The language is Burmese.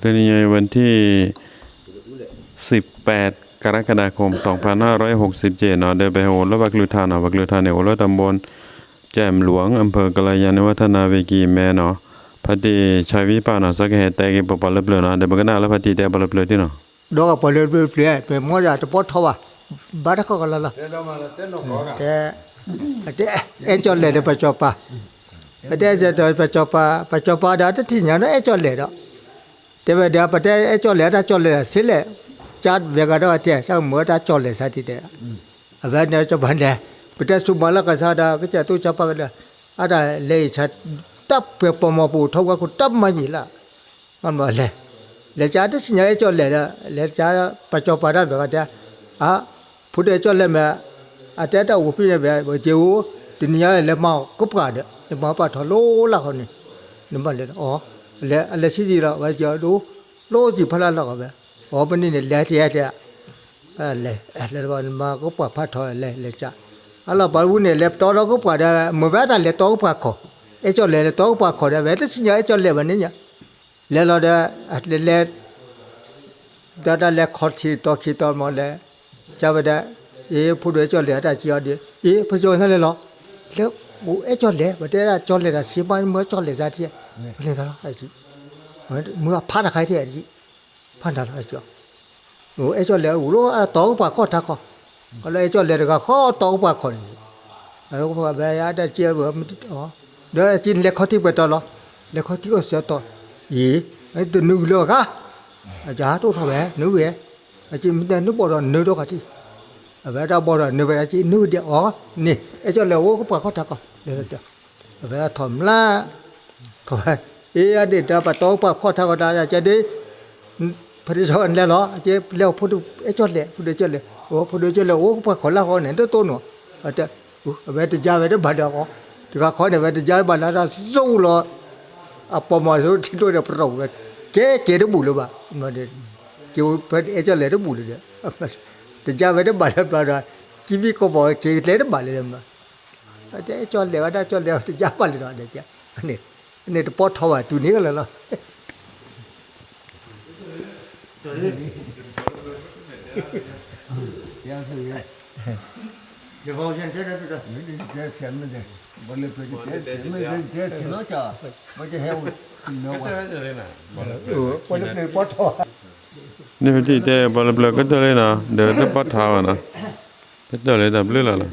ตัวนี้วันที่ 18 กรกฎาคม 2567เนาะเดินบโฮลวักลุทานเนาะบักลุทานเนี่ยโอลตำบลแจ่มหลวงอำเภอกลยานวัฒนาเวกีแม่เนาะพอดีชายวิปาเนาะสักเหตแต่กิบปลเปลือยเนาะเดบก็น่าแล้วพอดีแต่ปลเปลือยที่เนาะดอกปลเปลือยเปลือเป็นมอดาตะปอดทว่าบาดก็กละละแต่แต่เอเนจอลเลยเดปจอปาแต่จะเดปจอปาปจอปาดาตะที่ญางนั้นเอ็จอลเลยเนาะ တဲ့ဘဒါပတဲ့အဲကြော်လေတာကြော်လေဆစ်လေချတ်ဘေကတော့တဲ့ဆောက်မောတာကြော်လေစားတိတဲ့အဘနဲ့ချဘန်တယ်ပတဲ့စုမလာကစားတာကကျတူချပါကလည်းအဲ့ဒါလေချက်တပ်ပပမပူထောက်ကခုတပ်မကြီးလားမမလဲလေချာတစညာရဲ့ကြော်လေတဲ့လေချာပကြောပါရဘကတဲ့အာဖုတဲ့ကြော်လေမဲ့အတက်တော့ဝပြည့်ပဲဂျေဝဒီနေရာလေမောက်ကုပ်ကတဲ့လေမောက်ပါထော်လို့လာခေါနေနမလေဩ လေအလက်စီစီတော့ပဲကြော်တို့လို့စီဖလာတော့ပဲဩပနေနဲ့လက်တရတဲ့အဲလေအဲလေဘာမကုပ်ပါဖတ်ထော်လေလေချာအလာဘာဘူးနဲ့လေတော်တော့ကုပ်ပါတဲ့မဘတာလေတော့ပါခေါ်အဲကြော်လေတော့ပါခေါ်တယ်ပဲတစညာရဲ့ကြော်လေပဲနေညာလဲလော်တဲ့အတလဲဒါဒါလဲခေါ်တီတော့ခီတော့မလဲဂျာဗဒရေဖုတွေကြော်လဲတာကြီးရတယ်အေးဖကြောဟဲလဲလောလဲ ဘူအဲကြော်လဲဗတဲ့ကကြော်လဲတာစီပိုင်းမကြော်လဲစားတည်းဘယ်လဲတော့အဲ့ကြီးမွေးဖားတာခိုင်းတဲ့ကြီးဖန်တာလားကြော်ဟိုအဲကြော်လဲဘူးလို့တော့ပါခေါ်တာခေါ်ကလည်းကြော်လဲတကခေါ်တော့ပါခေါ်နေအဲ့တော့ဘယ်ရတဲ့ကျေဘမတူဟောဒါအချင်းလက်ခေါ်တိပဲတော့လောလက်ခေါ်တိကိုဆက်တော့ရေအဲ့တနုလောကအကြာတော့တော့ပဲနုရဲ့အချင်းမတဲ့နုပေါ်တော့နုတော့ကတိ အဘတာပေါ်တော့နုပဲအချင်းနုတဲ့ဩနေအဲ့ကျလေဝကပခတ်တာကလေတဲ့အဘထမလာခေါ်အေးရတဲ့တပတ်တော့ပခတ်တာကတာကျတဲ့ဖရိစောန်လေလောအချင်းလေဖို့တူအဲ့ကျလေဖို့တူကျလေဩဖို့တူကျလေဝကပခတ်လာဟောနေတော့တော့နော်အတဲ့အဘတကြပဲတဲ့ဘာတော့ဒီကခေါ်နေပဲတကြပါလာတာစုံလို့အပေါ်မှာဆိုထိတော့တဲ့ပရောပဲကဲကဲတော့ဘူးလို့ပါမတဲ့ကျိုးဖက်အကြလဲတော့ဘူးလို့တဲ့တကြပဲတော့ပါလာပါတော့ကိ te ja ve de ba la ba ra ki bi ko bo ke le de ba le ma te chol le wa da chol le te ja ba le ra de ja ne ne to po tho wa tu ne la la ये बहुत जन थे बेटा नहीं जय श्याम में जय बोले पे जय श्याम में जय जय सुनो चा मुझे है वो नो बोले पे पठो นี่เป็นที่แต่บอลเบลก็เจอเลยนะเดี๋ยวจะปัดเท้านะก็เจอเลยแต่เรื่องอะไร